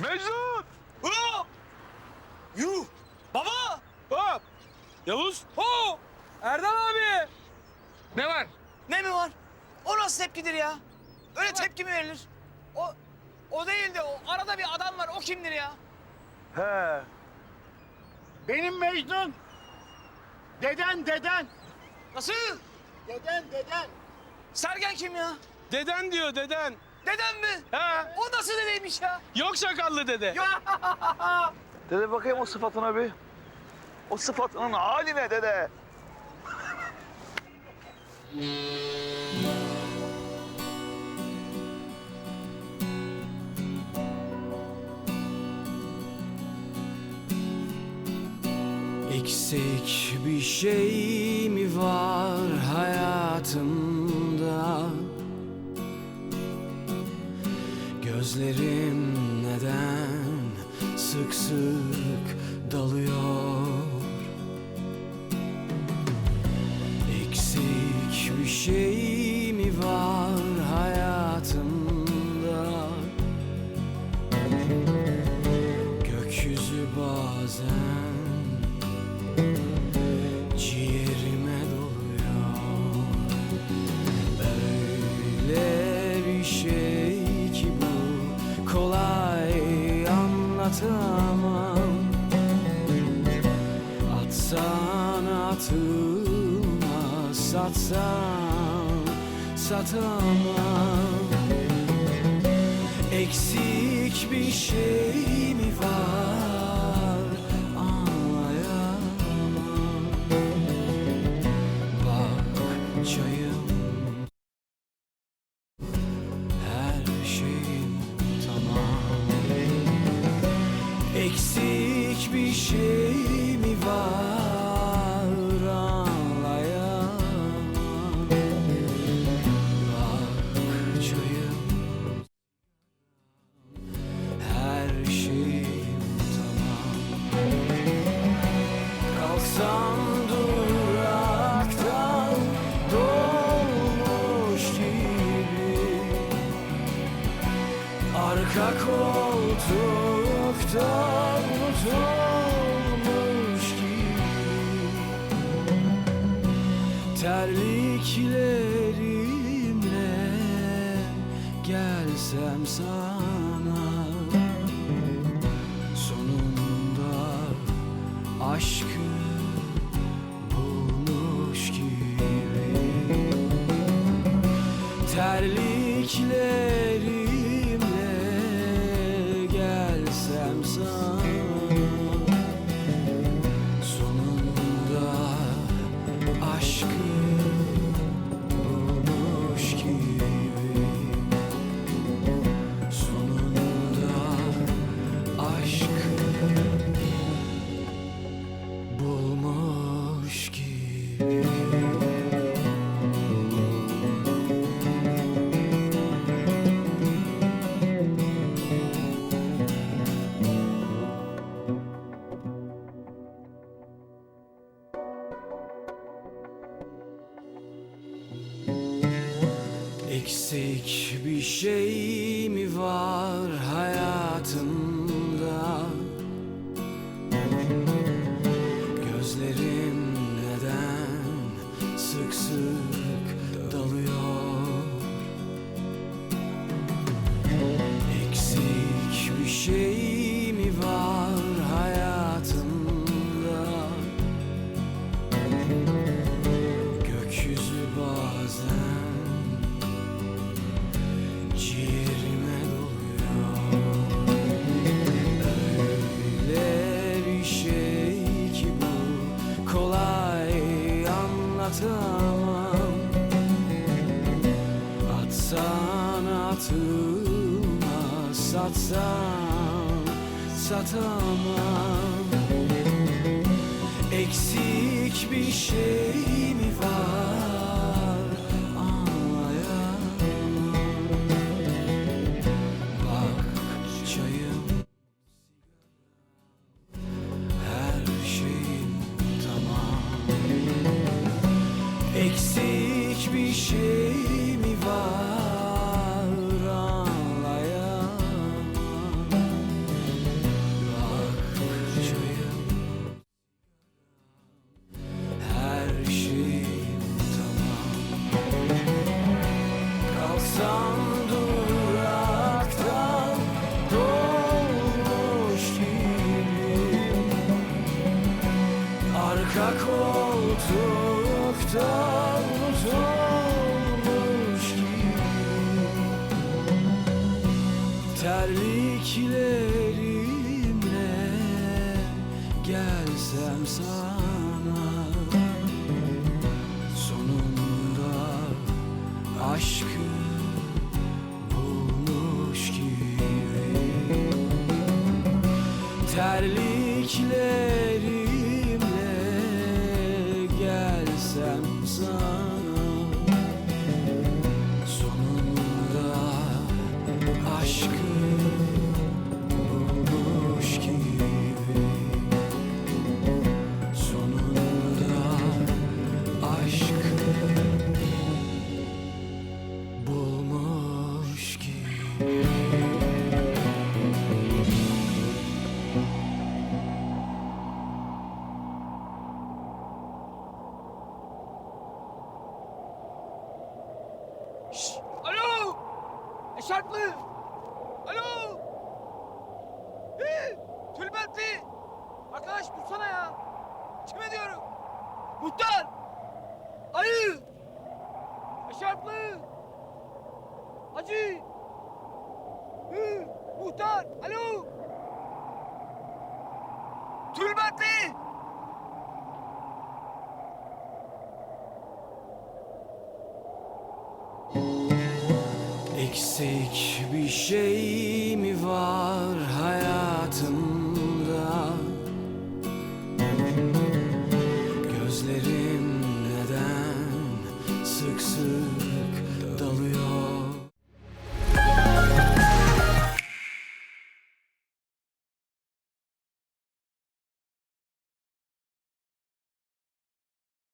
Mecnun! Hop! Yuh! Baba! Hop! Yavuz! Ho! Erdal abi! Ne var? Ne mi var? O nasıl tepkidir ya? Öyle tepki mi verilir? O o değil de o arada bir adam var. O kimdir ya? He. Benim Mecnun. Deden deden. Nasıl? Deden deden. Sergen kim ya? Deden diyor deden. Dedem mi? He. O nasıl dedeymiş ya? Yok sakallı dede. Dede bakayım o sıfatına bir. O sıfatının haline dede. Eksik bir şey mi var hayatımda Gözlerim neden sık sık dalıyor? Eksik bir şey mi var hayatımda? Gökyüzü bazen Atsan atılmaz satsan satamam. Eksik bir şey mi Eksik bir şey mi var anlayamam Bak çayım. Her şeyim tamam. Kalksam duraktan dolmuş gibi. Arka koltuktan unutulmuş gibi Terliklerimle gelsem sana. Sonunda aşkı Eksik bir şey mi var hayatımda ciğerime doluyor Öyle bir şey ki bu. Kolay anlatamam. Atsan atılmaz satsan satamam. Eksik bir şey mi var Terliklerimle gelsem sana. Sonunda aşkı bulmuş gibi. Terliklerimle gelsem sana Alo! Eşarplı! Alo! Ee, tülbentli! Arkadaş dursana ya! Kime diyorum? Muhtar! Ayı! Eşarplı! Hacı! Hı, muhtar! Alo! Eksik bir şey mi var hayatımda? Gözlerim neden sık sık